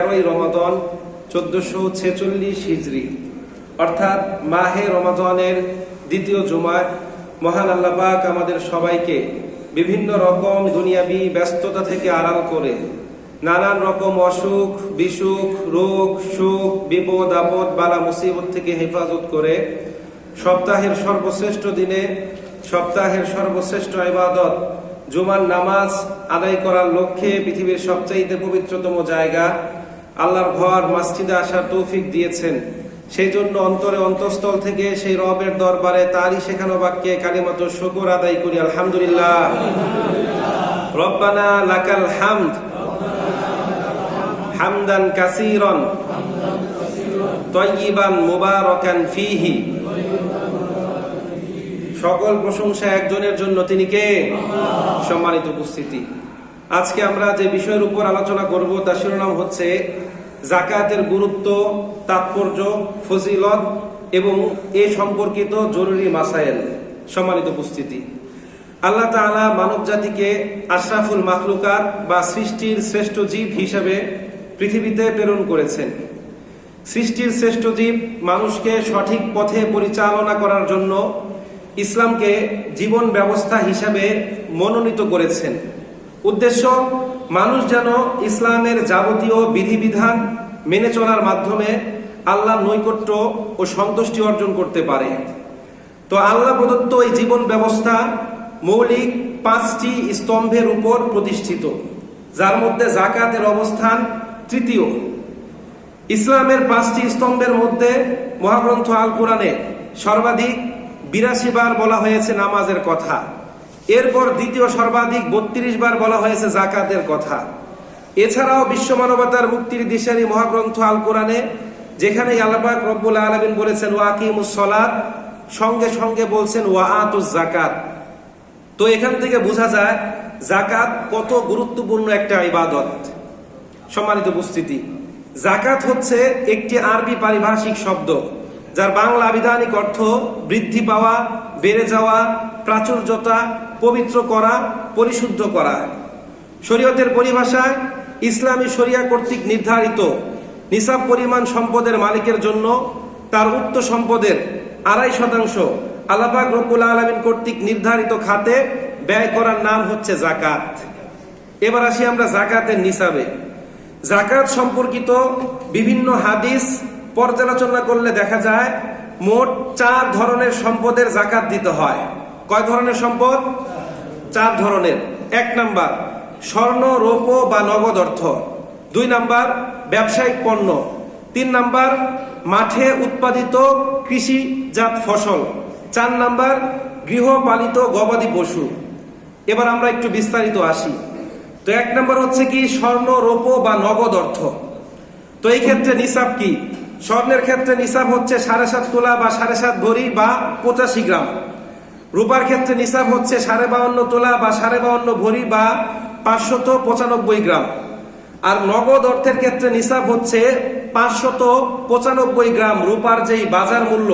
তেরোই রমাদন চোদ্দশো ছেচল্লিশ হিজড়ি অর্থাৎ মাহে রমাদনের দ্বিতীয় জুমায় মহান আল্লাহ পাক আমাদের সবাইকে বিভিন্ন রকম দুনিয়াবি ব্যস্ততা থেকে আড়াল করে নানান রকম অসুখ, বিসুখ, রোগ, সুখ, বিপদ, আপদ, বালা, মুসিবত থেকে হেফাজত করে সপ্তাহের সর্বশ্রেষ্ঠ দিনে, সপ্তাহের সর্বশ্রেষ্ঠ ইবাদত, জুমার নামাজ আদায় করার লক্ষ্যে পৃথিবীর সবচাইতে পবিত্রতম জায়গা আল্লাহর ঘর, মসজিদে আসার তৌফিক দিয়েছেন। সেই জন্য অন্তরে অন্তঃস্থল থেকে সেই রবের দরবারে তারই শেখানো বাক্যে কালিমত শুকুর আদায় করি, আলহামদুলিল্লাহ। রব্বানা লাকাল হামদ, হামদান কাসিরন তয়্যিবান মুবারাকান ফিহি। সকল প্রশংসা একজনের জন্য, তিনি কে? সম্মানিত উপস্থিতি। আজকে আমরা যে বিষয়ের উপর আলোচনা করব, তার শিরোনাম হচ্ছে জাকাতের গুরুত্ব, তাৎপর্য, ফজিলত এবং এ সম্পর্কিত জরুরি মাসাইল সম্মানিত উপস্থিতি। আল্লাহ তাআলা মানব জাতিকে আশরাফুল মাখলুকাত বা সৃষ্টির শ্রেষ্ঠ জীব হিসেবে পৃথিবীতে প্রেরণ করেছেন। সৃষ্টির শ্রেষ্ঠ জীব মানুষকে সঠিক পথে পরিচালনা করার জন্য ইসলামকে জীবন ব্যবস্থা হিসাবে মনোনীত করেছেন। উদ্দেশ্য, মানুষ যেন ইসলামের যাবতীয় বিধিবিধান মেনে চলার মাধ্যমে আল্লাহ নৈকট্য ও সন্তুষ্টি অর্জন করতে পারে। তো আল্লাহ প্রদত্ত এই জীবন ব্যবস্থা মৌলিক পাঁচটি স্তম্ভের উপর প্রতিষ্ঠিত, যার মধ্যে জাকাতের অবস্থান তৃতীয়। ইসলামের পাঁচটি স্তম্ভের মধ্যে মহাগ্রন্থ আল কোরআনে সর্বাধিক বিরাশি বার বলা হয়েছে নামাজের কথা। এরপর দ্বিতীয় সর্বাধিক বত্রিশ বার বলা হয়েছে জাকাতের কথা। এছাড়াও বিশ্ব মানবতার মুক্তির দিশারি মহাগ্রন্থ আল কোরআনে, যেখানে আল্লাপাক রব্বুল আলমিন বলেছেন ওয়াকিমুসলাদ সঙ্গে সঙ্গে বলছেন, ওয়া আতুস জাকাত তো এখান থেকে বোঝা যায় জাকাত কত গুরুত্বপূর্ণ একটা ইবাদত। সম্মানিত উপস্থিতি জাকাত হচ্ছে একটি আরবি পারিভাষিক শব্দ, যার বাংলা আবিধানিক অর্থ বৃদ্ধি পাওয়া, বেড়ে যাওয়া প্রাচুর্যতা, পবিত্র করা, পরিশুদ্ধ করা। শরীয়তের পরিভাষায় ইসলামী শরিয়া কর্তৃক নির্ধারিত নিসাব পরিমাণ সম্পদের মালিকের জন্য তার উক্ত সম্পদের আড়াই শতাংশ আলাপাক রব্বুল আলমিন কর্তৃক নির্ধারিত খাতে ব্যয় করার নাম হচ্ছে জাকাত এবার আসি আমরা জাকাতের নিসাবে। জাকাত সম্পর্কিত বিভিন্ন হাদিস পর্যালোচনা করলে দেখা যায় মোট চার ধরনের সম্পদের জাকাত দিতে হয়। কয় ধরনের সম্পদ? চার ধরনের। এক নাম্বার, স্বর্ণ রৌপ বা নগদ অর্থ। দুই নাম্বার, ব্যবসায়িক পণ্য। তিন নাম্বার, মাঠে উৎপাদিত কৃষিজাত ফসল। চার নাম্বার, গৃহপালিত গবাদি পশু। এবার আমরা একটু বিস্তারিত আসি। তো এক নাম্বার হচ্ছে কি, স্বর্ণ রৌপ বা নগদ অর্থ। তো এই ক্ষেত্রে নিসাব কি? স্বর্ণের ক্ষেত্রে নিসাব হচ্ছে সাড়ে সাত তোলা বা সাড়ে সাত ভরি বা পঁচাশি গ্রাম। রূপার ক্ষেত্রে নিসাব হচ্ছে সাড়ে বাউন্ন তোলা বা সাড়ে বাউন্ন ভরি বা পাঁচশত পঁচানব্বই গ্রাম। আর নগদ অর্থের ক্ষেত্রে নিসাব হচ্ছে পাঁচশত পঁচানব্বই গ্রাম রূপার যেই বাজার মূল্য।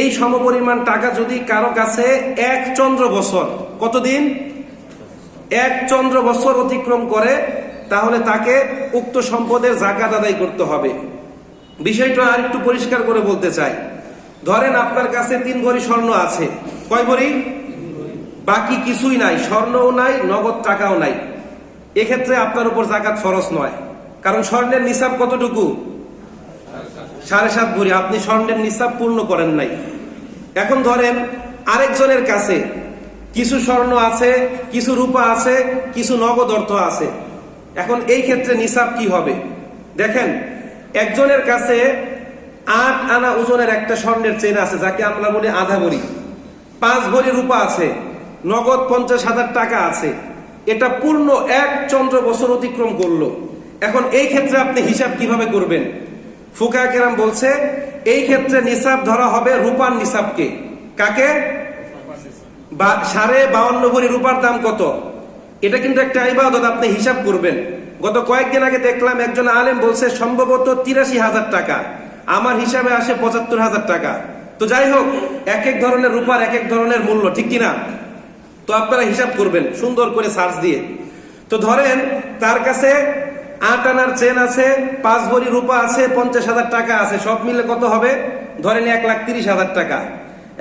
এই সমপরিমাণ টাকা যদি কারও কাছে এক চন্দ্র বছর, কতদিন? এক চন্দ্র বছর অতিক্রম করে, তাহলে তাকে উক্ত সম্পদের জাকাত আদায় করতে হবে। বিষয়টা আর একটু পরিষ্কার করে বলতে চাই। ধরেন আপনার কাছে তিন ভরি স্বর্ণ আছে। কয় ভরি বাকি কিছুই নাই, স্বর্ণও নাই, নগদ টাকাও নাই। এক্ষেত্রে আপনার উপর জাকাত ফরজ নয়। কারণ স্বর্ণের নিসাব কতটুকু? সাড়ে সাত ভরি আপনি স্বর্ণের নিসাব পূর্ণ করেন নাই। এখন ধরেন, আরেকজনের কাছে কিছু স্বর্ণ আছে, কিছু রূপা আছে, কিছু নগদ অর্থ আছে। এখন এই ক্ষেত্রে নিসাব কি হবে? দেখেন, একজনের কাছে আট আনা ওজনের একটা স্বর্ণের চেন আছে, যাকে আমরা বলি আধা ভরি পাঁচ ভরি রূপা আছে, নগদ পঞ্চাশ হাজার টাকা আছে। এটা পূর্ণ এক চন্দ্র বছর অতিক্রম করল। এখন এই ক্ষেত্রে আপনি হিসাব কীভাবে করবেন? ফুকা কেরাম বলছে, এই ক্ষেত্রে নিসাব ধরা হবে রূপার নিসাবকে। কাকে? বা সাড়ে বাউন্ন ভরি রূপার দাম কত? এটা কিন্তু একটা ইবাদত, আপনি হিসাব করবেন। গত কয়েকদিন আগে দেখলাম একজন আলেম বলছে, সম্ভবত তিরাশি হাজার টাকা। আমার হিসাবে আসে পঁচাত্তর হাজার টাকা। তো যাই হোক এক এক ধরনের রূপার এক এক ধরনের মূল্য, ঠিক কিনা? তো আপনারা হিসাব করবেন, সুন্দর করে সার্চ দিয়ে। তো ধরেন, তার কাছে আট আনার চেন আছে, পাঁচ ভরি রূপা আছে, পঞ্চাশ হাজার টাকা আছে, সব মিলে কত হবে? ধরেন এক লাখ তিরিশ হাজার টাকা।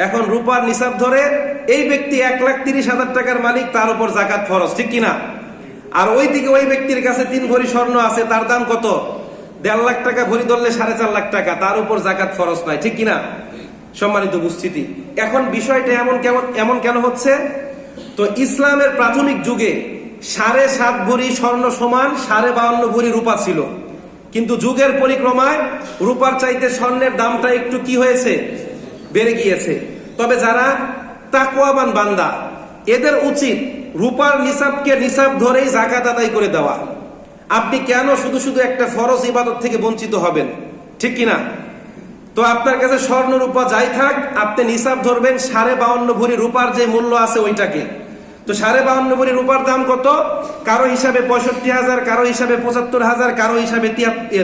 এখন রূপার নিসাব ধরে, এই ব্যক্তি এক লাখ তিরিশ হাজার টাকার মালিক, তার উপর জাকাত ফরজ, ঠিক কিনা? আর ওই দিকে ওই ব্যক্তির কাছে তিন ভরি স্বর্ণ আছে, তার দাম কত? দেড় লাখ টাকা, ভরি ধরলে সাড়ে চার লাখ টাকা, তার উপর জাকাত ফরজ নাই ঠিক কিনা? সম্মানিত উপস্থিতি। এখন বিষয়টা এমন কেমন, এমন কেন হচ্ছে? তো ইসলামের প্রাথমিক যুগে সাড়ে সাত ভরি স্বর্ণ সমান, সাড়ে বাউন্ন ভরি রূপা ছিল। কিন্তু যুগের পরিক্রমায় রূপার চাইতে স্বর্ণের দামটা একটু কি হয়েছে? বেড়ে গিয়েছে। তবে যারা তাকুয়াবান বান্দা, এদের উচিত রূপার নিসাবকে নিসাব ধরেই জাকাত আদায় করে দেওয়া। আপনি কেন শুধু শুধু একটা ফরজ ইবাদত থেকে বঞ্চিত হবেন? ঠিক কিনা? তো আপনার কাছে স্বর্ণ রূপা যাই থাক, আপনি নিসাব ধরবেন সাড়ে বাউন্ন ভরি রূপার যে মূল্য আছে ওইটাকে। তো সাড়ে বাউন্ন ভরি রূপার দাম কত? কারও হিসাবে পঁয়ষট্টি হাজার, কারও হিসাবে পঁচাত্তর হাজার, কারও হিসাবে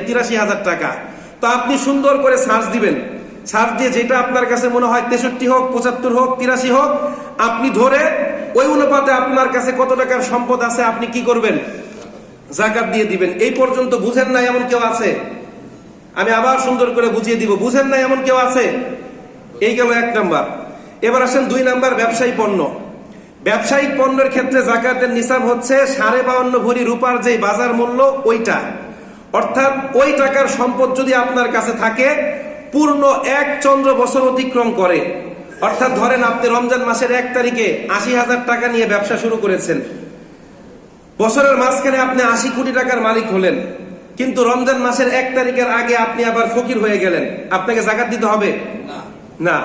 তিরাশি হাজার টাকা। তো আপনি সুন্দর করে সার্চ দিবেন। সার্চ দিয়ে যেটা আপনার কাছে মনে হয় তেষট্টি হোক, পঁচাত্তর হোক, তিরাশি হোক, আপনি ধরে ওই অনুপাতে আপনার কাছে কত টাকার সম্পদ আছে, আপনি কি করবেন? জাকাত দিয়ে দিবেন। এই পর্যন্ত বুঝেন না এমন কেউ আছে? আমি আবার সুন্দর করে বুঝিয়ে দিব। বুঝেন না এমন কেউ আছে? এই গেল এক নাম্বার। এবার আসেন দুই নাম্বার ব্যবসায়ী পণ্য। ব্যবসায়িক পণ্যের ক্ষেত্রে জাকাতের নিসাব হচ্ছে সাড়ে বাউন্ন ভরি রূপার যে বাজার মূল্য, ওইটা। অর্থাৎ ওই টাকার সম্পদ যদি আপনার কাছে থাকে, পূর্ণ এক চন্দ্র বছর অতিক্রম করে। অর্থাৎ ধরেন আপনি রমজান মাসের এক তারিখে আশি হাজার টাকা নিয়ে ব্যবসা শুরু করেছেন। বছরের মাঝখানে আপনি আশি কোটি টাকার মালিক হলেন। কিন্তু রমজান মাসের এক তারিখের আগে আপনি আবার ফকির হয়ে গেলেন। আপনাকে জাকাত দিতে হবে? না।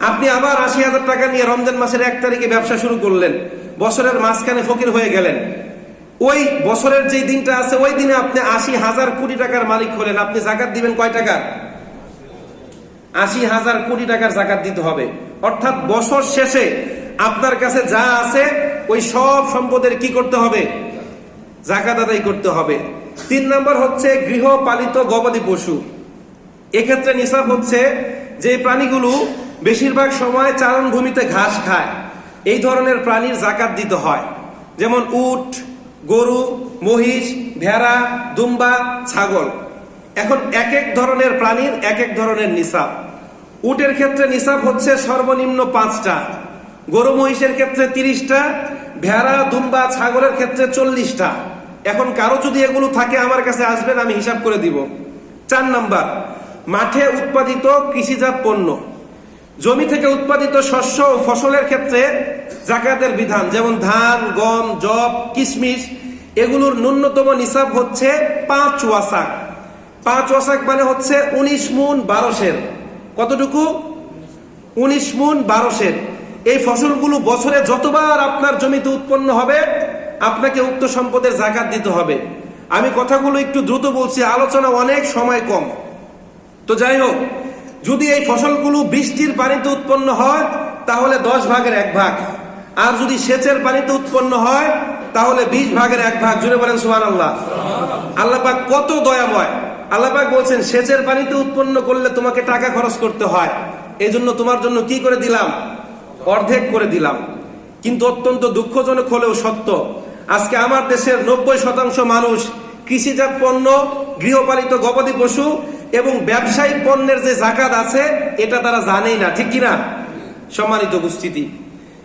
আপনি আবার আশি হাজার টাকা নিয়ে রমজান মাসের এক তারিখে ব্যবসা শুরু করলেন। বছরের মাঝখানে ফকির হয়ে গেলেন। ওই বছরের যে দিনটা আছে ওই দিনে আপনি আশি হাজার কোটি টাকার মালিক হলেন। আপনি জাকাত দিবেন কয় টাকার আশি হাজার কোটি টাকার জাকাত দিতে হবে। অর্থাৎ বছর শেষে আপনার কাছে যা আছে ওই সব সম্পদের কি করতে হবে? জাকাত আদায় করতে হবে। তিন নম্বর হচ্ছে গৃহপালিত গবাদি পশু। এক্ষেত্রে নিসাব হচ্ছে যে প্রাণীগুলো বেশিরভাগ সময় চারণ ভূমিতে ঘাস খায়। এই ধরনের প্রাণীর জাকাত দিতে হয়। যেমন উট, গরু, মহিষ, ভেড়া, দুম্বা, ছাগল। এখন এক এক ধরনের প্রাণীর এক এক ধরনের নিসাব। উটের ক্ষেত্রে নিসাব হচ্ছে সর্বনিম্ন পাঁচটা। গরু, মহিষের ক্ষেত্রে তিরিশটা, ভেড়া, দুম্বা, ছাগলের ক্ষেত্রে চল্লিশটা। এখন কারও যদি এগুলো থাকে আমার কাছে আসবেন, আমি হিসাব করে দিব। চার নাম্বার, মাঠে উৎপাদিত কৃষিজাত পণ্য। জমি থেকে উৎপাদিত শস্য ও ফসলের ক্ষেত্রে জাকাতের বিধান, যেমন ধান, গম জব কিশমিশ, এগুলোর ন্যূনতম নিসাব হচ্ছে পাঁচ ওয়াসাক। পাঁচ ওয়াসাক মানে হচ্ছে উনিশ মুন বারোশের কতটুকু? উনিশ মুন বারোশের এই ফসলগুলো বছরে যতবার আপনার জমিতে উৎপন্ন হবে আপনাকে উক্ত সম্পদের জাকাত দিতে হবে। আমি কথাগুলো একটু দ্রুত বলছি, আলোচনা অনেক সময় কম। তো যাই হোক, যদি এই ফসলগুলো বৃষ্টির পানিতে উৎপন্ন হয়, তাহলে দশ ভাগের এক ভাগ। আর যদি সেচের পানিতে উৎপন্ন হয়, তাহলে বিশ ভাগের এক ভাগ। জুড়ে বলেন সুহান আল্লাহ আল্লাহ পাক কত দয়াময়। আল্লাহ পাক বলছেন, সেচের পানিতে উৎপন্ন করলে তোমাকে টাকা খরচ করতে হয়। এই জন্য তোমার জন্য কি করে দিলাম? অর্ধেক করে দিলাম। কিন্তু অত্যন্ত দুঃখজনক হলেও সত্য আজকে আমার দেশের নব্বই শতাংশ মানুষ কৃষিজাত পণ্য, গৃহপালিত গবাদি পশু এবং ব্যবসায়িক পণ্যের যে জাকাত আছে, এটা তারা জানেই না, ঠিক কিনা? সম্মানিত উপস্থিতি।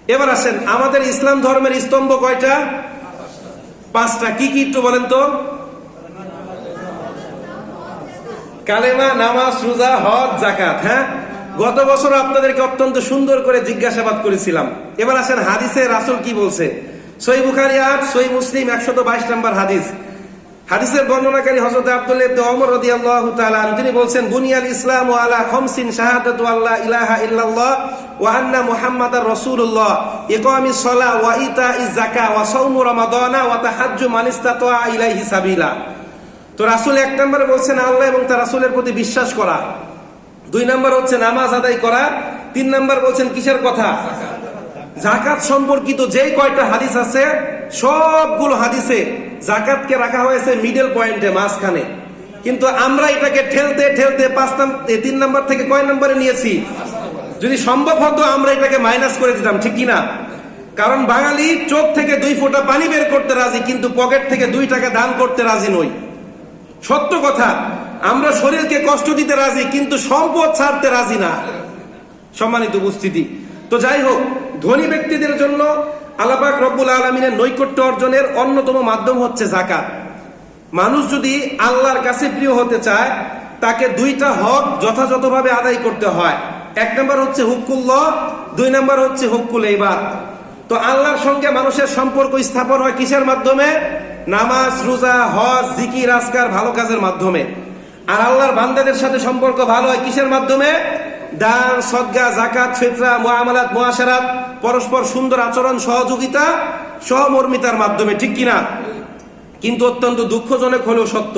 এবার আসেন, আমাদের ইসলাম ধর্মের স্তম্ভ কয়টা? পাঁচটা। কি কি একটু বলেন তো? কালেমা, নামাজ, রোজা, হজ জাকাত হ্যাঁ? গত বছর আপনাদেরকে অত্যন্ত সুন্দর করে জিজ্ঞাসাবাদ করেছিলাম। এবার আসেন, হাদিসে রাসুল কি বলছে? সই বুখারি আট সই মুসলিম একশত বাইশ নম্বর হাদিস। হাদিসের বর্ণনাকারী হযরত আব্দুল্লাহ ওমর রাদিয়াল্লাহু তাআলা আনহু, তিনি বলছেন, বুনিয়াল ইসলাম আলা খামসিন শাহাদাতু আল্লা ইলাহা ইল্লাল্লাহ ওয়া আন্না মুহাম্মাদার রাসূলুল্লাহ। ইকামিস সালাহ ওয়া ইতাইজ যাকাত ওয়া সাওমু রমাদানা ওয়া তাহাজ্জু মান ইসতাতা ইলাইহি সাবিলা। তো রাসূল এক নম্বরে বলছেন, আল্লাহ এবং তার রাসূলের প্রতি বিশ্বাস করা। দুই নম্বর হচ্ছে, নামাজ আদায় করা। তিন নম্বর বলছেন, কিসের কথা? জাকাত সম্পর্কিত যেই কয়টা হাদিস আছে, সবগুলো হাদিসে জাকাতকে রাখা হয়েছে মিডল পয়েন্টে মাঝখানে। কিন্তু আমরা এটাকে ঠেলতে ঠেলতে পাঁচ তিন নম্বর থেকে কয় নম্বরে নিয়েছি? যদি সম্ভব হতো, আমরা এটাকে মাইনাস করে দিতাম, ঠিক কিনা? কারণ বাঙালি চোখ থেকে দুই ফোঁটা পানি বের করতে রাজি, কিন্তু পকেট থেকে দুই টাকা দান করতে রাজি নই। সত্য কথা, আমরা শরীরকে কষ্ট দিতে রাজি, কিন্তু সম্পদ ছাড়তে রাজি না। সম্মানিত উপস্থিতি। তো যাই হোক ধনী ব্যক্তিদের জন্য আলাপাক রব্বুল আলমিনের নৈকট্য অর্জনের অন্যতম মাধ্যম হচ্ছে জাকাত মানুষ যদি আল্লাহর কাছে প্রিয় হতে চায়, তাকে দুইটা হক যথাযথভাবে আদায় করতে হয়। এক নম্বর হচ্ছে হুকুল্লাহ, দুই নম্বর হচ্ছে হুকুল এইবার তো আল্লাহর সঙ্গে মানুষের সম্পর্ক স্থাপন হয় কিসের মাধ্যমে? নামাজ, রোজা, হজ, জিকির, আজকার ভালো কাজের মাধ্যমে। আর আল্লাহর বান্দাদের সাথে সম্পর্ক ভালো হয় কিসের মাধ্যমে? দান, সদ্গা জাকাত ফিতরা, মুআমালাত, মুআশারাত, পরস্পর সুন্দর আচরণ, সহযোগিতা সহমর্মিতার মাধ্যমে, ঠিক কিনা? কিন্তু অত্যন্ত দুঃখজনক হলেও সত্য,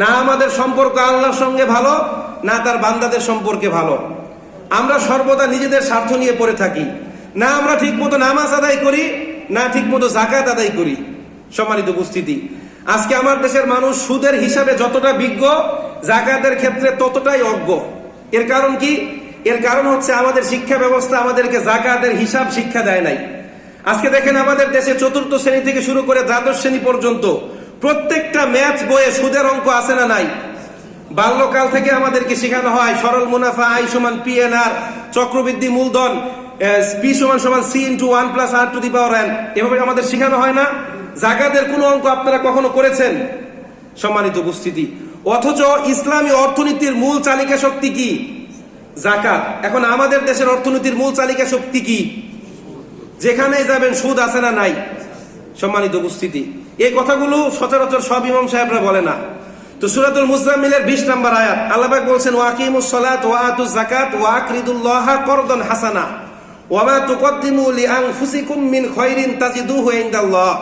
না আমাদের সম্পর্ক আল্লাহর সঙ্গে ভালো, না তার বান্দাদের সম্পর্কে ভালো। আমরা সর্বদা নিজেদের স্বার্থ নিয়ে পড়ে থাকি, না আমরা ঠিকমতো নামাজ আদায় করি, না ঠিকমতো জাকাত আদায় করি। সম্মানিত উপস্থিতি, আজকে আমার দেশের মানুষ সুদের হিসাবে যতটা বিজ্ঞ জাকাতের ক্ষেত্রে ততটাই অজ্ঞ। এর কারণ কি? এর কারণ হচ্ছে আমাদের শিক্ষা ব্যবস্থা আমাদেরকে জাকাতের হিসাব শিক্ষা দেয় নাই। আজকে দেখেন আমাদের দেশে চতুর্থ শ্রেণি থেকে শুরু করে দ্বাদশ শ্রেণি পর্যন্ত প্রত্যেকটা ম্যাথ বইয়ে সুদের অঙ্ক আছে না নাই? বাল্যকাল থেকে আমাদেরকে শেখানো হয়, সরল মুনাফা, আই সমান পি এন আর, চক্রবৃদ্ধি মূলধন পি সমান সমান C into one plus R to the power N. এভাবে আমাদের শেখানো হয় না। জাকাতের কোনো অঙ্ক আপনারা কখনো করেছেন? সম্মানিত উপস্থিতি। অথচ ইসলামী অর্থনীতির মূল চালিকা শক্তি কি? জাকাত এখন আমাদের দেশের অর্থনীতির মূল চালিকা শক্তি কি? যেখানেই যাবেন, সুদ আছে না নাই? সম্মানিত উপস্থিতি। এই কথাগুলো সচরাচর সব ইমাম সাহেবরা বলে না। তো সুরাতুল মুজাম্মিলের বিশ নাম্বার আয়াত আল্লাহবাক বলছেন ওয়াকিমুস সালাত ওয়া আতুজ যাকাত ওয়া আকরিদুল্লাহ করদন হাসানা ওয়ামা তুকদ্দিমু লিআনফুসিকুম মিন খায়রিন তাজিদুহু ইনদাল্লাহ।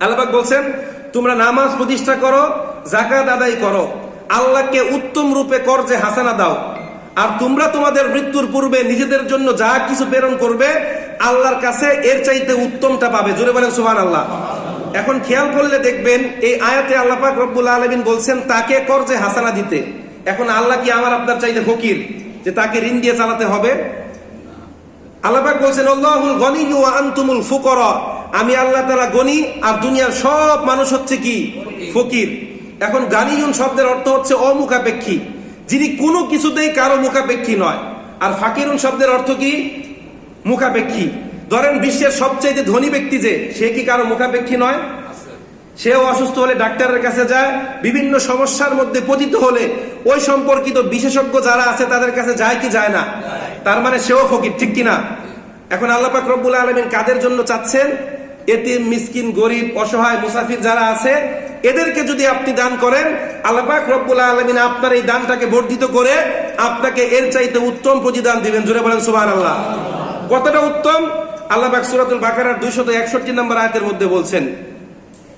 আল্লাহবাক বলছেন, তোমরা নামাজ প্রতিষ্ঠা করো জাকাত আদায় করো। আল্লাহকে উত্তম রূপে কর যে হাসানা দাও। আর তোমরা তোমাদের মৃত্যুর পূর্বে নিজেদের জন্য যা কিছু প্রেরণ করবে, আল্লাহর কাছে এর চাইতে উত্তমটা পাবে। জুড়ে বলেন সুহান আল্লাহ এখন খেয়াল করলে দেখবেন, এই আয়াতে আল্লাহ পাক রব্বুল আলমিন বলছেন, তাকে কর্জে হাসানা দিতে। এখন আল্লাহ কি আমার আপনার চাইতে ফকির, যে তাকে ঋণ দিয়ে চালাতে হবে? আল্লাপাক বলছেন, আল্লাহুল গনি আনতুমুল ফুকরা। আমি আল্লাহ তাআলা গনি আর দুনিয়ার সব মানুষ হচ্ছে কি? ফকির। এখন গানিয়ুন শব্দের অর্থ হচ্ছে অমুখাপেক্ষী। যিনি কোনো কিছুতেই কারও মুখাপেক্ষী নয়। আর ফাকিরুন শব্দের অর্থ কি? মুখাপেক্ষী। ধরেন বিশ্বের সবচেয়ে ধনী ব্যক্তি যে সে কি কারও মুখাপেক্ষী নয়? সেও অসুস্থ হলে ডাক্তারের কাছে যায় বিভিন্ন সমস্যার মধ্যে পতিত হলে ওই সম্পর্কিত বিশেষজ্ঞ যারা আছে তাদের কাছে যায় কি যায় না? তার মানে সেও ফকির ঠিক কিনা? এখন আল্লাপাক রব্বুল আলমিন কাদের জন্য চাচ্ছেন? এতিম, মিসকিন, গরিব, অসহায়, মুসাফির যারা আছে, এদেরকে যদি আপনি দান করেন আল্লাপাক রব্বুল আলমিন আপনার এই দানটাকে বর্ধিত করে আপনাকে এর চাইতে উত্তম প্রতিদান দিবেন। জুড়ে বলেন সুবাহ আল্লাহ কতটা উত্তম? আল্লাপাক সুরাতুল বাকারার দুইশত একষট্টি নম্বর আয়তের মধ্যে বলছেন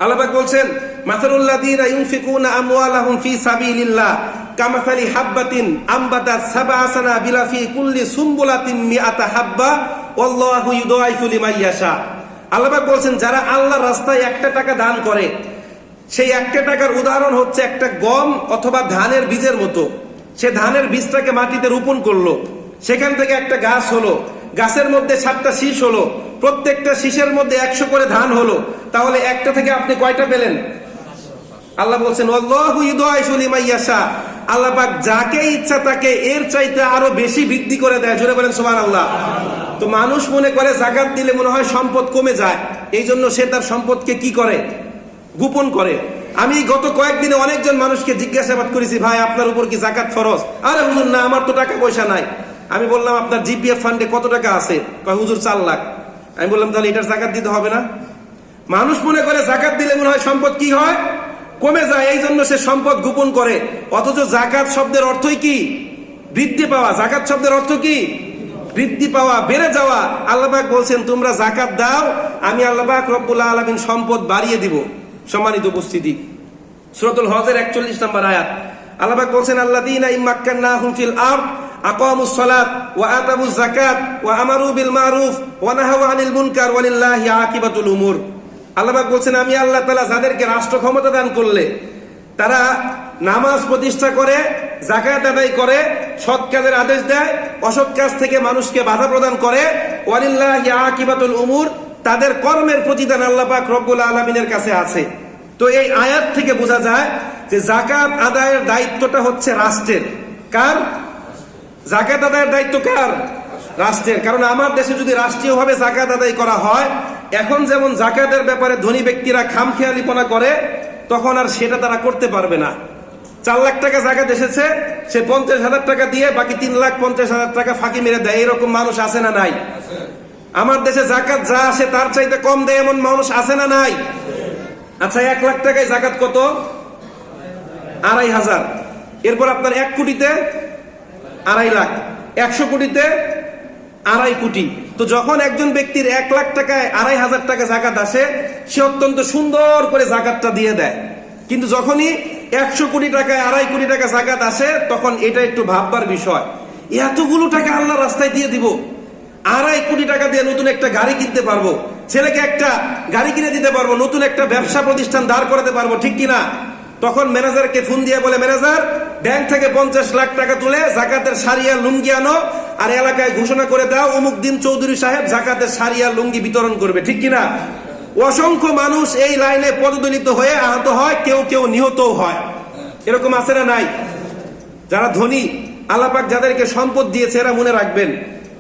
আল্লাপাক বলছেন মাসারুল্লাযীনা ইউনফিকুনা আমওয়ালাহুম ফি সাবিলিল্লাহ, কামাসালি হাব্বাতিন আম্বাতাত সাবআ সানাবিলা ফি কুল্লি সুম্বুলাতিন মিআতা হাব্বা, ওয়াল্লাহু ইউদাইফু লিমান আল্লাপাক বলছেন, যারা আল্লাহ রাস্তায় একটা টাকা দান করে, সেই একটা টাকার উদাহরণ হচ্ছে একটা গম অথবা ধানের বীজের মতো। সে ধানের বীজটাকে মাটিতে রোপণ করল, সেখান থেকে একটা গাছ হলো, গাছের মধ্যে সাতটা শীষ হলো, প্রত্যেকটা শীষের মধ্যে একশো করে ধান হলো, তাহলে একটা থেকে আপনি কয়টা পেলেন? আল্লাহ বলছেন, আল্লাহু আল্লাহ পাক যাকে ইচ্ছা তাকে এর চাইতে আরও বেশি বৃদ্ধি করে দেয়। জোরে বলেন, সুবহানাল্লাহ। তো মানুষ মনে করে জাকাত দিলে মনে হয় সম্পদ কমে যায়। এই জন্য সে তার সম্পদকে কি করে? গোপন করে। আমি গত কয়েকদিনে অনেকজন মানুষকে জিজ্ঞাসাবাদ করেছি, ভাই, আপনার উপর কি জাকাত ফরজ? আরে হুজুর, না, আমার তো টাকা পয়সা নাই। আমি বললাম, আপনার জিপিএফ ফান্ডে কত টাকা আছে? হুজুর, চার লাখ। আমি বললাম, তাহলে এটার জাকাত দিতে হবে না? মানুষ মনে করে জাকাত দিলে মনে হয় সম্পদ কি হয়? কমে যায় এই জন্য সে সম্পদ গোপন করে। অথচ জাকাত শব্দের অর্থই কি? বৃদ্ধি পাওয়া। জাকাত শব্দের অর্থ কি? বৃদ্ধি পাওয়া, বেড়ে যাওয়া আল্লাহবাক বলছেন, তোমরা জাকাত দাও, আমি আল্লাহবাক রব্বুল্লাহ আলমিন সম্পদ বাড়িয়ে দিব। সম্মানিত উপস্থিতি। সুরতুল হজের একচল্লিশ নম্বর আয়াত। আল্লাহবাক বলছেন আল্লাহ দিন ইমাক্কান্না হুমফিল আব আকামুস সালাত, ওয়া ওয়া মারুফ, ওয়া আনিল বলছেন, আমি আল্লাহ তালা যাদেরকে রাষ্ট্র ক্ষমতা দান করলে, তারা নামাজ প্রতিষ্ঠা করে জাকাত আদায় করে, সৎ কাজের আদেশ দেয়, অসৎ কাজ থেকে মানুষকে বাধা প্রদান করে। ওয়ালিল্লাহি আকিবাতুল উমুর, তাদের কর্মের প্রতিদান আল্লাহ পাক রব্বুল আলমিনের কাছে আছে। তো এই আয়াত থেকে বোঝা যায় যে জাকাত আদায়ের দায়িত্বটা হচ্ছে রাষ্ট্রের। কার? জাকাত আদায়ের দায়িত্ব কার? রাষ্ট্রের। কারণ আমার দেশে যদি রাষ্ট্রীয়ভাবে জাকাত আদায় করা হয়, এখন যেমন জাকাতের ব্যাপারে ধনী ব্যক্তিরা খামখেয়ালিপনা করে, তখন আর সেটা তারা করতে পারবে না। চার লাখ টাকা জাকাত এসেছে, সে পঞ্চাশ হাজার টাকা দিয়ে বাকি তিন লাখ পঞ্চাশ হাজার টাকা ফাঁকি মেরে দেয়। এরকম মানুষ আছে না নাই? আমার দেশে জাকাত যা আসে তার চাইতে কম দেয় এমন মানুষ আছে না নাই? আচ্ছা এক লাখ টাকায় জাকাত কত? আড়াই হাজার। এরপর আপনার এক কোটিতে আড়াই লাখ, একশো কোটিতে আড়াই কোটি। তো যখন একজন ব্যক্তির এক লাখ টাকায় আড়াই হাজার টাকা জাকাত আসে, সে অত্যন্ত সুন্দর করে জাকাতটা দিয়ে দেয়। কিন্তু যখনই একশো কোটি টাকায় আড়াই কোটি টাকা জাকাত আসে, তখন এটা একটু ভাববার বিষয়। এতগুলো টাকা আল্লাহ রাস্তায় দিয়ে দিব। আড়াই কোটি টাকা দিয়ে নতুন একটা গাড়ি কিনতে পারব। ছেলেকে একটা গাড়ি কিনে দিতে পারব, নতুন একটা ব্যবসা প্রতিষ্ঠান দাঁড় করাতে পারব, ঠিক কিনা? তখন ম্যানেজারকে ফোন দিয়ে বলে, ম্যানেজার, ব্যাংক থেকে পঞ্চাশ লাখ টাকা তুলে জাকাতের সারিয়া লুঙ্গি আনো আর এলাকায় ঘোষণা করে দাও, অমুক দিন চৌধুরী সাহেব জাকাতের সারিয়া লুঙ্গি বিতরণ করবে, ঠিক কিনা? অসংখ্য মানুষ এই লাইনে পদদলিত হয়ে আহত হয়, কেউ কেউ নিহতও হয়। এরকম আছে না নাই? যারা ধনী, আল্লাপাক যাদেরকে সম্পদ দিয়েছে, এরা মনে রাখবেন,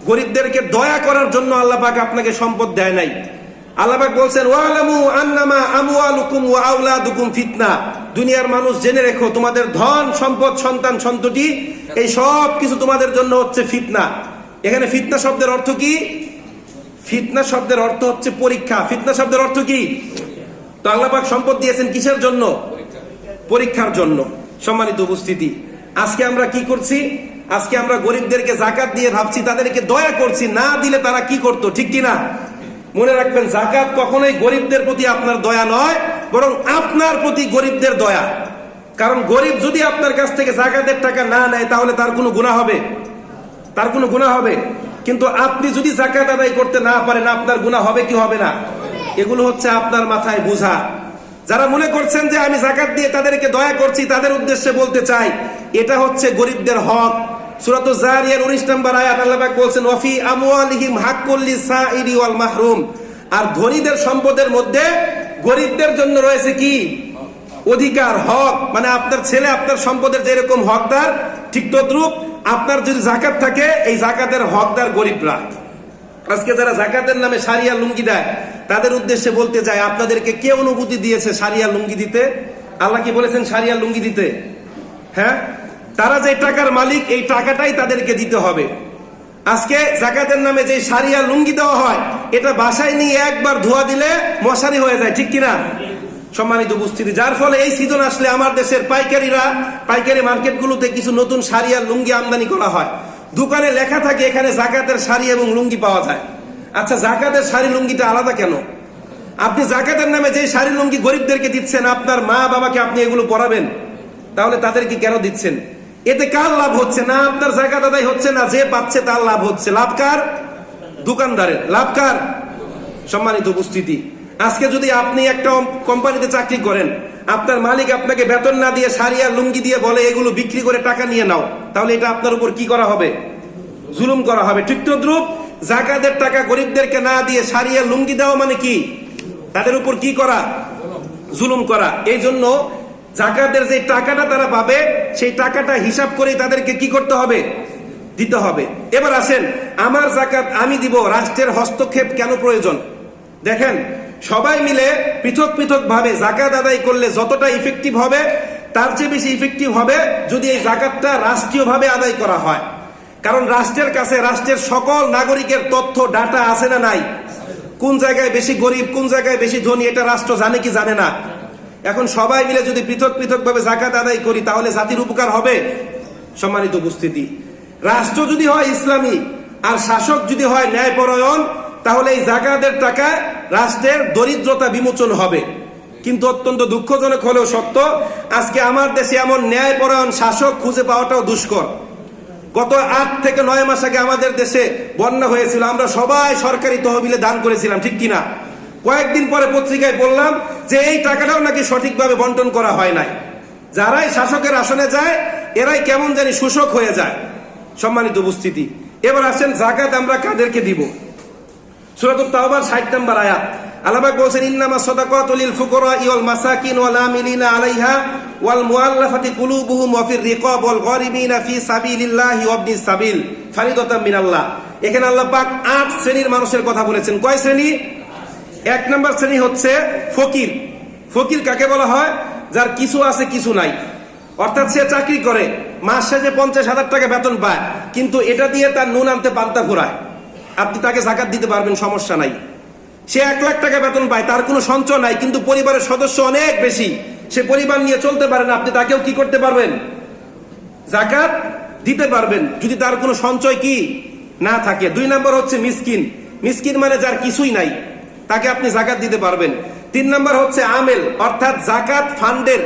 গরিবদেরকে দয়া করার জন্য আল্লাপাক আপনাকে সম্পদ দেয় নাই। আল্লাপাক বলছেন, ওয়ালামু আন্নামা আমওয়ালুকুম ওয়া আওলাদুকুম ফিতনা। দুনিয়ার মানুষ জেনে রেখো, তোমাদের ধন, সম্পদ, সন্তান, সন্ততি, এই সব কিছু তোমাদের জন্য হচ্ছে ফিতনা। এখানে ফিতনা শব্দের অর্থ কি? ফিতনা শব্দের অর্থ হচ্ছে পরীক্ষা। ফিতনা শব্দের অর্থ কি? তো আল্লাপাক সম্পদ দিয়েছেন কিসের জন্য? পরীক্ষার জন্য। সম্মানিত উপস্থিতি, আজকে আমরা কি করছি? আজকে আমরা গরিবদেরকে জাকাত দিয়ে ভাবছি, তাদেরকে দয়া করছি, না দিলে তারা কি করতো, ঠিক কি না মনে রাখবেন, জাকাত কখনোই গরিবদের প্রতি আপনার দয়া নয়, বরং আপনার প্রতি গরিবদের দয়া। কারণ গরিব যদি আপনার কাছ থেকে জাকাতের টাকা না নেয়, তাহলে তার কোনো গুণা হবে? তার কোনো গুণা হবে? কিন্তু আপনি যদি জাকাত আদায় করতে না পারেন, আপনার গুণা হবে কি হবে না? এগুলো হচ্ছে আপনার মাথায় বোঝা। যারা মনে করছেন যে আমি জাকাত দিয়ে তাদেরকে দয়া করছি, তাদের উদ্দেশ্যে বলতে চাই, এটা হচ্ছে গরিবদের হক। সুরাত জারিয়ার উনিশ নম্বর আয়াত আল্লাহ পাক বলছেন, ওয়াফি আমওয়ালিহিম হাক্কুল্লি সাইরি ওয়াল মাহরুম। আর ধনীদের সম্পদের মধ্যে গরিবদের জন্য রয়েছে কি? অধিকার, হক। মানে আপনার ছেলে, আপনার সম্পদের যেরকম হকদার, ঠিক তদ্রুপ। আপনার যদি জাকাত থাকে, এই জাকাতের হকদার গরিবরা। আজকে যারা জাকাতের নামে সারিয়া লুঙ্গি দেয়, তাদের উদ্দেশ্যে বলতে চাই, আপনাদেরকে কে অনুভূতি দিয়েছে সারিয়া লুঙ্গি দিতে? আল্লাহ কি বলেছেন সারিয়া লুঙ্গি দিতে? হ্যাঁ? তারা যে টাকার মালিক, এই টাকাটাই তাদেরকে দিতে হবে। আজকে জাকাতের নামে যে সারিয়া লুঙ্গি দেওয়া হয়, এটা বাসায় নিয়ে একবার ধোয়া দিলে মশারি হয়ে যায়, ঠিক কিনা? সম্মানিত উপস্থিতি, যার ফলে এই সিজন আসলে আমার দেশের পাইকারিরা, পাইকারি মার্কেটগুলোতে কিছু নতুন শাড়ি আর লুঙ্গি আমদানি করা হয়। দোকানে লেখা থাকে এখানে জাকাতের শাড়ি এবং লুঙ্গি পাওয়া যায়। আচ্ছা জাকাতের শাড়ি লুঙ্গিটা আলাদা কেন? আপনি জাকাতের নামে যে শাড়ি লুঙ্গি গরিবদেরকে দিচ্ছেন, আপনার মা বাবাকে আপনি এগুলো পরাবেন, তাহলে তাদেরকে কেন দিচ্ছেন? এতে কার লাভ হচ্ছে? না আপনার জাকাত আদায় হচ্ছে, না যে পাচ্ছে তার লাভ হচ্ছে। লাভ কার? দোকানদারের। লাভ কার? সম্মানিত উপস্থিতি। আজকে যদি আপনি একটা কোম্পানিতে চাকরি করেন, আপনার মালিক আপনাকে বেতন না দিয়ে সারিয়া লুঙ্গি দিয়ে বলে, এগুলো বিক্রি করে টাকা নিয়ে নাও। তাহলে এটা আপনার উপর কি করা হবে? জুলুম করা হবে। ঠিক তদ্রুপ জাকাতের টাকা গরিবদেরকে না দিয়ে সারিয়া লুঙ্গি দেওয়া মানে কি? তাদের উপর কি করা? জুলুম করা। এই জন্য জাকাতের যে টাকাটা তারা পাবে, সেই টাকাটা হিসাব করে তাদেরকে কি করতে হবে? দিতে হবে। এবার আসেন, আমার জাকাত আমি দিব, রাষ্ট্রের হস্তক্ষেপ কেন প্রয়োজন? দেখেন সবাই মিলে পৃথক পৃথক ভাবে জাকাত আদায় করলে যতটা ইফেক্টিভ হবে, তার চেয়ে বেশি ইফেক্টিভ হবে যদি এই জাকাতটা রাষ্ট্রীয়ভাবে আদায় করা হয়। কারণ রাষ্ট্রের কাছে রাষ্ট্রের সকল নাগরিকের তথ্য, ডাটা আছে না নাই? কোন জায়গায় বেশি গরিব, কোন জায়গায় বেশি ধনী, এটা রাষ্ট্র জানে কি জানে না? এখন সবাই মিলে যদি পৃথক পৃথক ভাবে জাকাত আদায় করি, তাহলে জাতির উপকার হবে? সম্মানিত উপস্থিতি। রাষ্ট্র যদি হয় ইসলামী, আর শাসক যদি হয় ন্যায়পরায়ণ তাহলে এই জাকাতের টাকা রাষ্ট্রের দরিদ্রতা বিমোচন হবে। কিন্তু অত্যন্ত দুঃখজনক হলেও সত্য, আজকে আমার দেশে এমন ন্যায়পরায়ণ শাসক খুঁজে পাওয়াটাও দুষ্কর। গত আট থেকে নয় মাস আগে আমাদের দেশে বন্যা হয়েছিল, আমরা সবাই সরকারি তহবিলে দান করেছিলাম, ঠিক কিনা? কয়েকদিন পরে পত্রিকায় বললাম যে এই টাকাটাও নাকি সঠিকভাবে বন্টন করা হয় নাই। যারাই শাসকের আসনে যায়, এরাই কেমন জানি শোষক হয়ে যায়। সম্মানিত উপস্থিতি, এবার আসেন জাকাত আমরা কাদেরকে দিব? নম্বর মাসাকিন আলাইহা ওয়াল সাবিল। মিনাল্লাহ। এখানে আট শ্রেণির মানুষের কথা বলেছেন। কয় শ্রেণি? এক নম্বর শ্রেণি হচ্ছে ফকির। ফকির কাকে বলা হয়? যার কিছু আছে, কিছু নাই। অর্থাৎ সে চাকরি করে, মাস শেষে পঞ্চাশ হাজার টাকা বেতন পায়, কিন্তু এটা দিয়ে তার নুন আনতে পান্তা ঘোরায় আপনি তাকে জাকাত দিতে পারবেন, সমস্যা নাই। সে এক লাখ টাকা বেতন পায়, তার কোনো সঞ্চয় নাই, কিন্তু পরিবারের সদস্য অনেক বেশি। সে পরিবার নিয়ে চলতে পারে না, আপনি তাকেও কি করতে পারবেন? জাকাত দিতে পারবেন, যদি তার কোনো সঞ্চয় কি না থাকে। দুই নম্বর হচ্ছে মিসকিন। মিসকিন মানে যার কিছুই নাই, তাকে আপনি জাকাত দিতে পারবেন। তিন নম্বর হচ্ছে আমেল, অর্থাৎ জাকাত ফান্ডের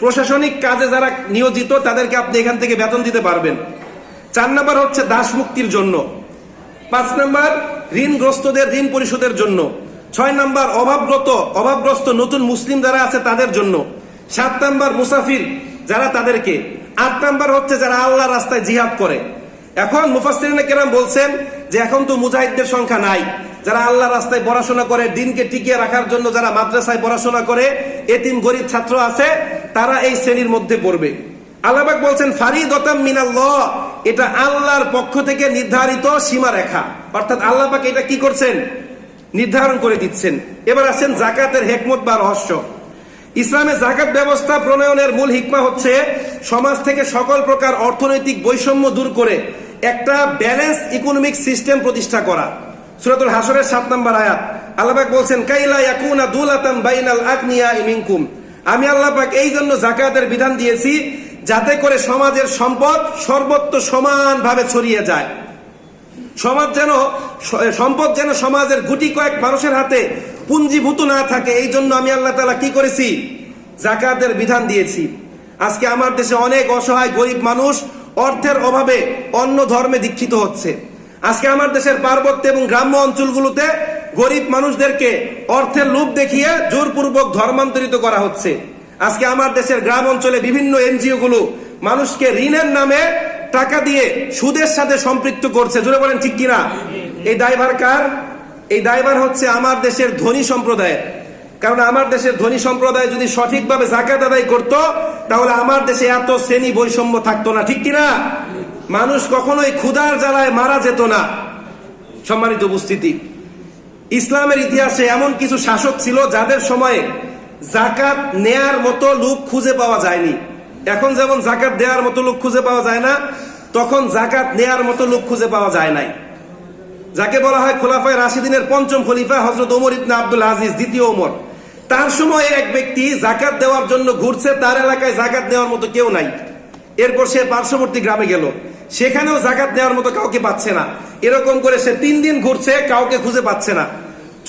প্রশাসনিক কাজে যারা নিয়োজিত, তাদেরকে আপনি এখান থেকে বেতন দিতে পারবেন। চার নম্বর হচ্ছে দাস মুক্তির জন্য। পাঁচ নম্বর, ঋণগ্রস্তদের ঋণ পরিশোধের জন্য। ছয় নম্বর অভাবগ্রত অভাবগ্রস্ত নতুন মুসলিম যারা আছে তাদের জন্য। সাত নম্বর, মুসাফির যারা তাদেরকে। আট নম্বর হচ্ছে যারা আল্লাহ রাস্তায় জিহাদ করে। এখন মুফাসরিনে কেরাম বলছেন যে এখন তো মুজাহিদদের সংখ্যা নাই। যারা আল্লাহ রাস্তায় পড়াশোনা করে, দিনকে টিকিয়ে রাখার জন্য যারা মাদ্রাসায় পড়াশোনা করে, এতিম, গরিব ছাত্র আছে, তারা এই শ্রেণির মধ্যে পড়বে। আল্লাহবাক বলছেন, ফারিদতাম মিনাল্লাহ। এটা আল্লাহর পক্ষ থেকে নির্ধারিত সীমারেখা। অর্থাৎ আল্লাহ পাক এটা কি করছেন? নির্ধারণ করে দিচ্ছেন। এবার আসেন জাকাতের হেকমত বা রহস্য। ইসলামে জাকাত ব্যবস্থা প্রণয়নের মূল হিকমা হচ্ছে সমাজ থেকে সকল প্রকার অর্থনৈতিক বৈষম্য দূর করে একটা ব্যালেন্স ইকোনমিক সিস্টেম প্রতিষ্ঠা করা। সুরাতুল হাসরের সাত নম্বর আয়াত। আল্লাহবাক বলছেন কাইলা ইয়াকুনা দুলাতাম বাইনাল আগনিয়া মিনকুম। আমি আল্লাহ পাক এই জন্য জাকাতের বিধান দিয়েছি যাতে করে সমাজের সম্পদ সর্বত্র সমানভাবে ছড়িয়ে যায়। সমাজ যেন, সম্পদ যেন সমাজের গুটি কয়েক মানুষের হাতে পুঞ্জীভূত না থাকে, এই জন্য আমি আল্লাহ তালা কি করেছি? জাকাতের বিধান দিয়েছি। আজকে আমার দেশে অনেক অসহায় গরিব মানুষ অর্থের অভাবে অন্য ধর্মে দীক্ষিত হচ্ছে। আজকে আমার দেশের পার্বত্য এবং গ্রাম্য অঞ্চলগুলোতে গরিব মানুষদেরকে অর্থের লোভ দেখিয়ে জোরপূর্বক ধর্মান্তরিত করা হচ্ছে। আজকে আমার দেশের গ্রাম অঞ্চলে বিভিন্ন এনজিও গুলো মানুষকে ঋণের নামে টাকা দিয়ে সুদের সাথে সম্পৃক্ত করছে। জোরে বলেন, ঠিক কিনা? এই দায়ভার কার? এই দায়ভার হচ্ছে আমার দেশের ধনী সম্প্রদায়ের। কারণ আমার দেশের ধনী সম্প্রদায় যদি সঠিকভাবে জাকাত আদায় করত, তাহলে আমার দেশে এত শ্রেণি বৈষম্য থাকতো না। ঠিক কিনা? মানুষ কখনোই ক্ষুধার জ্বালায় মারা যেত না। সম্মানিত উপস্থিতি, ইসলামের ইতিহাসে এমন কিছু শাসক ছিল যাদের সময়ে জাকাত নেয়ার মতো লোক খুঁজে পাওয়া যায়নি। এখন যেমন জাকাত দেওয়ার মতো লোক খুঁজে পাওয়া যায় না, তখন জাকাত নেয়ার মতো লোক খুঁজে পাওয়া যায় নাই। যাকে বলা হয় খোলাফায় রাশিদিনের পঞ্চম খলিফা হজরত ওমর ইবনা আব্দুল আজিজ, দ্বিতীয় ওমর। তার সময়ে এক ব্যক্তি জাকাত দেওয়ার জন্য ঘুরছে, তার এলাকায় জাকাত দেওয়ার মতো কেউ নাই। এরপর সে পার্শ্ববর্তী গ্রামে গেল। সেখানেও জাকাত দেওয়ার মতো কাউকে পাচ্ছে না। এরকম করে সে তিন দিন ঘুরছে, কাউকে খুঁজে পাচ্ছে না।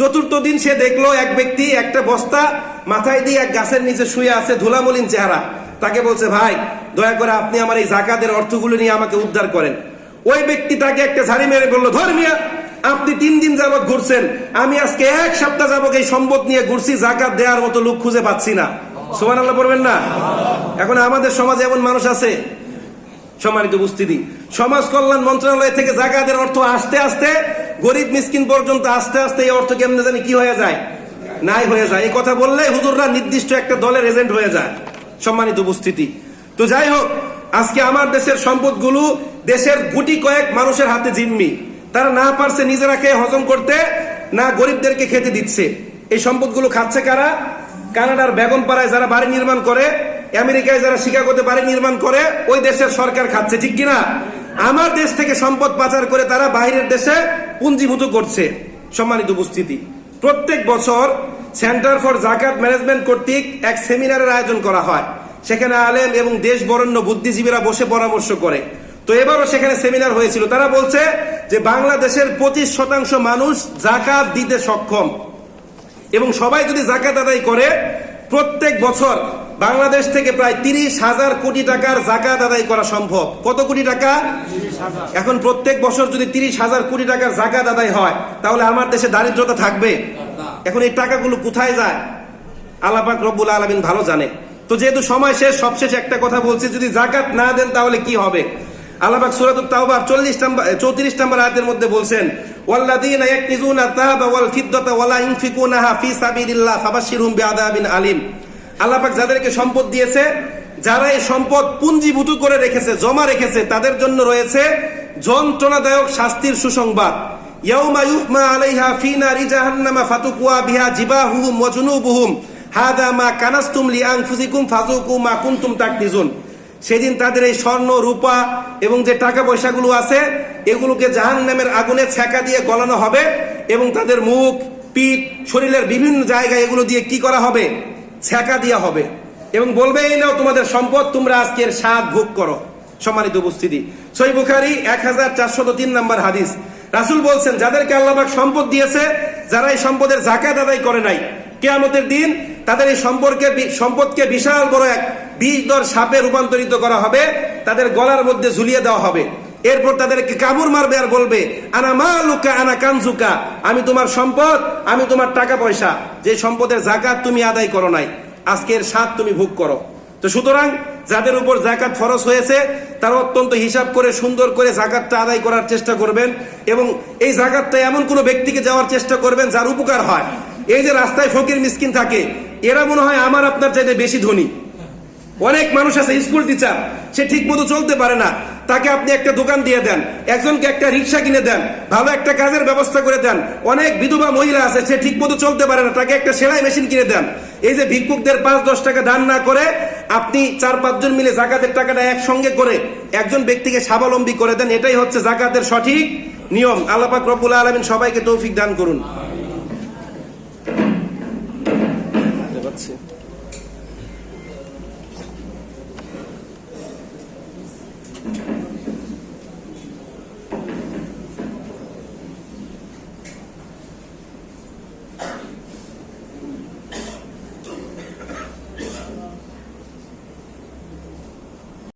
চতুর্থ দিন সে দেখল এক ব্যক্তি একটা বস্তা মাথায় দিয়ে এক গাছের নিচে শুয়ে আছে ধুলামলিন চেহারা। তাকে বলছে, ভাই, দয়া করে আপনি আমার এই জাকাতের অর্থগুলো নিয়ে আমাকে উদ্ধার করেন। ওই ব্যক্তি তাকে একটা ঝাড়ি মেরে বলল ধর্মিয়া আপনি তিন দিন যাবৎ ঘুরছেন। আমি আজকে এক সপ্তাহ যাবত এই সম্পদ নিয়ে ঘুরছি, জাকাত দেওয়ার মতো লোক খুঁজে পাচ্ছি না। সোমান আল্লাহ পড়বেন না? এখন আমাদের সমাজে এমন মানুষ আছে সম্মানিত উপস্থিতি। সমাজ কল্যাণ মন্ত্রণালয় থেকে জাকাতের অর্থ আসতে আসতে গরিব মিসকিন পর্যন্ত আস্তে আস্তে এই অর্থ কেমনে জানি কি হয়ে যায়? নাই হয়ে যায়। এই কথা বললে হুজুররা নির্দিষ্ট একটা দলের এজেন্ট হয়ে যায়। সম্মানিত উপস্থিতি। তো যাই হোক, আজকে আমার দেশের সম্পদগুলো দেশের গুটি কয়েক মানুষের হাতে জিম্মি। তারা না পারছে নিজেরা খেয়ে হজম করতে, না গরিবদেরকে খেতে দিচ্ছে। এই সম্পদগুলো খাচ্ছে কারা? কানাডার বেগম পাড়ায় যারা বাড়ি নির্মাণ করে আমেরিকায় যারা শিকাগোতে বাড়ি নির্মাণ করে, ওই দেশের সরকার খাচ্ছে, ঠিক কিনা? আমার দেশ থেকে সম্পদ পাচার করে তারা বাইরের দেশে পুঞ্জীভূত করছে, সম্মানিত উপস্থিতি। প্রত্যেক বছর সেন্টার ফর জাকাত ম্যানেজমেন্ট কর্তৃক এক সেমিনারের আয়োজন করা হয়। সেখানে আলেম এবং দেশ বরণ্য বুদ্ধিজীবীরা বসে পরামর্শ করে। তো এবারও সেখানে সেমিনার হয়েছিল। তারা বলছে যে বাংলাদেশের পঁচিশ শতাংশ মানুষ জাকাত দিতে সক্ষম এবং সবাই যদি জাকাত আদায় করে, প্রত্যেক বছর বাংলাদেশ থেকে প্রায় তিরিশ হাজার কোটি টাকার জাকাত আদায় করা সম্ভব। কত কোটি টাকা? এখন প্রত্যেক বছর যদি তিরিশ হাজার কোটি টাকার জাকাত আদায় হয়, তাহলে আমার দেশে দারিদ্রতা থাকবে। এখন এই টাকাগুলো কোথায় যায়? আলাপাক রব্বুল আলমিন ভালো জানে। তো যেহেতু সময় শেষ, সবশেষ একটা কথা বলছি, যদি জাকাত না দেন তাহলে কি হবে? আল্লাপাক সুরাত তাওবার চল্লিশ নম্বর চৌত্রিশ নম্বর আয়াতের মধ্যে বলছেন, ওয়াল্লাযীনা ইয়াকনিজুনা আয-যাহাবা ওয়াল ফিদ্দাতা ওয়ালা ইউনফিকুনাহা ফি সাবিলিল্লাহ ফাবাশশিরহুম বিআযাবিন আলিম। আল্লাহ পাক যাদেরকে সম্পদ দিয়েছে, যারা এই সম্পদ পুঞ্জীভূত করে রেখেছে, জমা রেখেছে, তাদের জন্য রয়েছে যন্ত্রণাদায়ক শাস্তির সুসংবাদ। আলাইহা ফাতুকুয়া মা মা সেদিন তাদের এই স্বর্ণ, রূপা এবং যে টাকা পয়সাগুলো আছে, এগুলোকে জাহান্নামের আগুনে ছ্যাঁকা দিয়ে গলানো হবে এবং তাদের মুখ, পিঠ, শরীরের বিভিন্ন জায়গায় এগুলো দিয়ে কি করা হবে? ছ্যাঁকা দেওয়া হবে। এবং বলবে, এই নাও তোমাদের সম্পদ, তোমরা আজকের স্বাদ ভোগ করো। সম্মানিত উপস্থিতি। সই বুখারি, এক হাজার চারশত তিন নম্বর হাদিস। রাসুল বলছেন, যাদেরকে আল্লাহবাক সম্পদ দিয়েছে, যারা এই সম্পদের জাকাত আদায় করে নাই, কেয়ামতের দিন তাদের এই সম্পর্কে সম্পদকে বিশাল বড় এক বিষ দর সাপে রূপান্তরিত করা হবে। তাদের গলার মধ্যে ঝুলিয়ে দেওয়া হবে। এরপর তাদেরকে কামড় মারবে আর বলবে, আনা মা লুকা আনা কানজুকা। আমি তোমার সম্পদ, আমি তোমার টাকা পয়সা। যে সম্পদের জাকাত তুমি আদায় করো নাই, আজকের স্বাদ তুমি ভোগ করো। তো সুতরাং যাদের উপর জাকাত ফরজ হয়েছে, তারা অত্যন্ত হিসাব করে, সুন্দর করে জাকাতটা আদায় করার চেষ্টা করবেন এবং এই জাকাতটা এমন কোনো ব্যক্তিকে যাওয়ার চেষ্টা করবেন যার উপকার হয়। এই যে রাস্তায় ফকির মিসকিন থাকে, এরা মনে হয় আমার আপনার চাইতে বেশি ধনী। অনেক মানুষ আছে, স্কুল টিচার, সে ঠিক মতো চলতে পারে না। তাকে আপনি একটা দোকান দিয়ে দেন, একজনকে একটা রিক্সা কিনে দেন, ভালো একটা কাজের ব্যবস্থা করে দেন, অনেক বিধবা মহিলা আছে, সে ঠিক মতো চলতে পারে না, তাকে একটা সেলাই মেশিন কিনে দেন। এই যে ভিক্ষুকদের পাঁচ দশ টাকা দান না করে আপনি চার পাঁচজন মিলে জাকাতের টাকাটা একসঙ্গে করে একজন ব্যক্তিকে স্বাবলম্বী করে দেন, এটাই হচ্ছে জাকাতের সঠিক নিয়ম। আল্লাপাক রব্বুল আলমিন সবাইকে তৌফিক দান করুন।